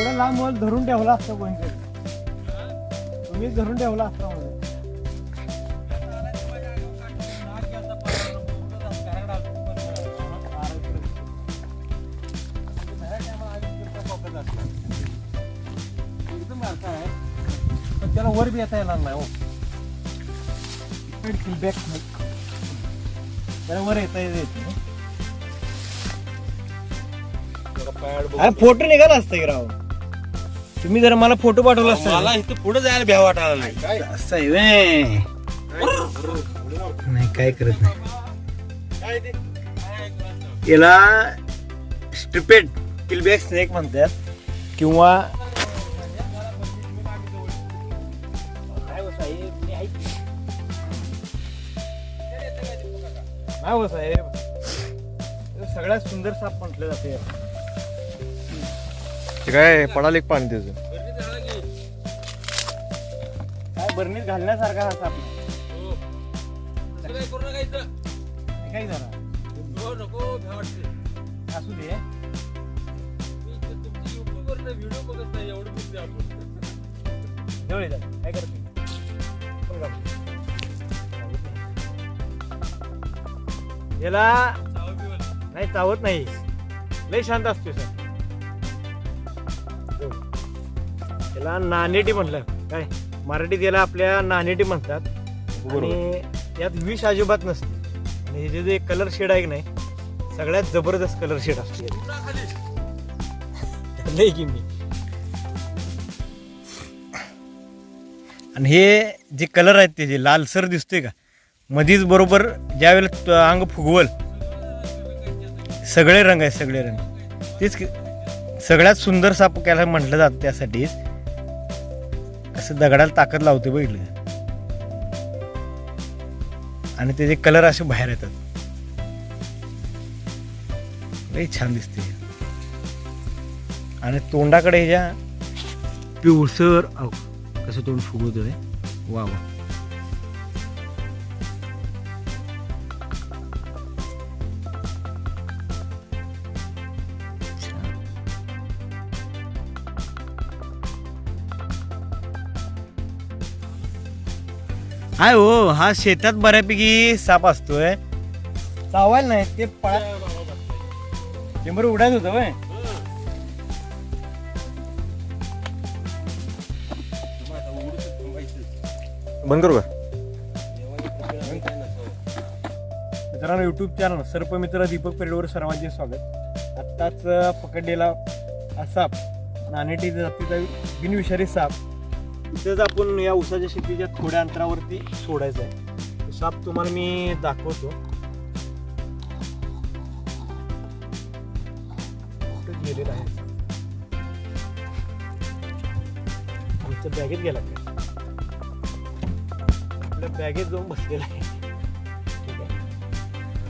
एवढा लांब वळ धरून ठेवला असता कोणीतरी तुम्हीच धरून ठेवला असता मला पण त्याला वर बी येता येणार नाही हो. फीडबॅक त्याला वर येता येत फोटो निघाला असता की राव? तुम्ही जर मला फोटो पाठवला असता. मला इथं पुढे जायला भ्या वाटायला नाही. असं आहे व्हय. नाही काय करत नाही. याला स्ट्रिपेड किलबॅक स्नेक म्हणतात. किंवा नाही साहेब. हे सगळ्यात सुंदर साप म्हटलं जाते ते काय पडाल एक पाणी त्याचं. काय बरणीत घालण्यासारखा हा साप. नाही. काय झाला? असू दे. जवळ येतात काय करते कोण कापते? याला नाही चावत नाही लय शांत असतो सर. त्याला नानेटी म्हटलं. काय? मराठीत याला आपल्या नानेटी म्हणतात. आणि यात विष अजिबात नसते. आणि हे जे कलर शेड आहे की नाही सगळ्यात जबरदस्त कलर शेड असते की मी आणि हे जे कलर आहेत ते जे लालसर दिसतोय का? मधीच बरोबर ज्यावेळेला अंग फुगवल सगळे रंग आहेत सगळे रंग. तेच सगळ्यात सुंदर साप त्याला म्हटलं जातं त्यासाठीच. असं दगडाला ताकद लावते बघितलं आणि त्याचे कलर असे बाहेर येतात. लई छान दिसते. आणि तोंडाकडे ह्याच्या पिवळसर अहो कसं तोंड फुगवतोय? वा वा. हाय हो हा शेतात बऱ्यापैकी साप असतोय. चावायला नाही ते पळा शंभर उडायच होतं वय बंद करू का? मित्रांनो युट्यूब चॅनल सर्पमित्र दीपक पेडवर सर्वांचे स्वागत. आत्ताच पकडलेला हा साप नाणेटी जातीचा बिनविषारी साप इथंच आपण या उसाच्या शेतीच्या थोड्या अंतरावरती सोडायचं आहे. साप तुम्हाला मी दाखवतो. गेलेला आहे? आमच्या बॅगेत गेला काय आपल्या बॅगेत जाऊन बसलेला आहे. ठीक आहे.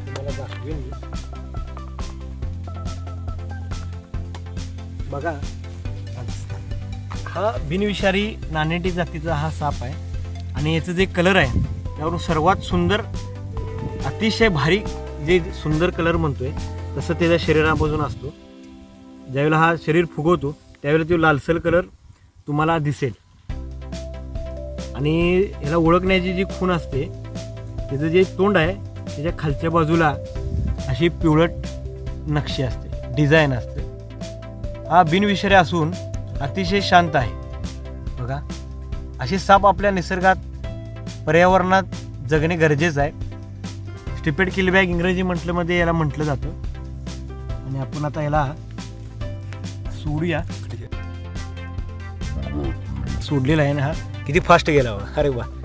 तुम्हाला दाखवेन मी. बघा हा बिनविषारी नाणेटी जातीचा हा साप आहे. आणि याचं जे कलर आहे त्यावरून सर्वात सुंदर अतिशय भारी जे सुंदर कलर म्हणतोय तसं त्याच्या शरीरापासून असतो. ज्यावेळेला हा शरीर फुगवतो त्यावेळेला तो लालसर कलर तुम्हाला दिसेल. आणि याला ओळखण्याची जी खूण असते त्याचं जे तोंड आहे त्याच्या खालच्या बाजूला अशी पिवळट नक्षी असते डिझाईन असते. हा बिनविषारी असून अतिशय शांत आहे. बघा असे साप आपल्या निसर्गात पर्यावरणात जगणे गरजेचं आहे. स्टिपेड किलबॅग इंग्रजी म्हटल्यामध्ये याला म्हटलं जातं. आणि आपण आता याला सोडूया. सोडलेला आहे ना हा. किती फास्ट गेला बघा. अरे वा.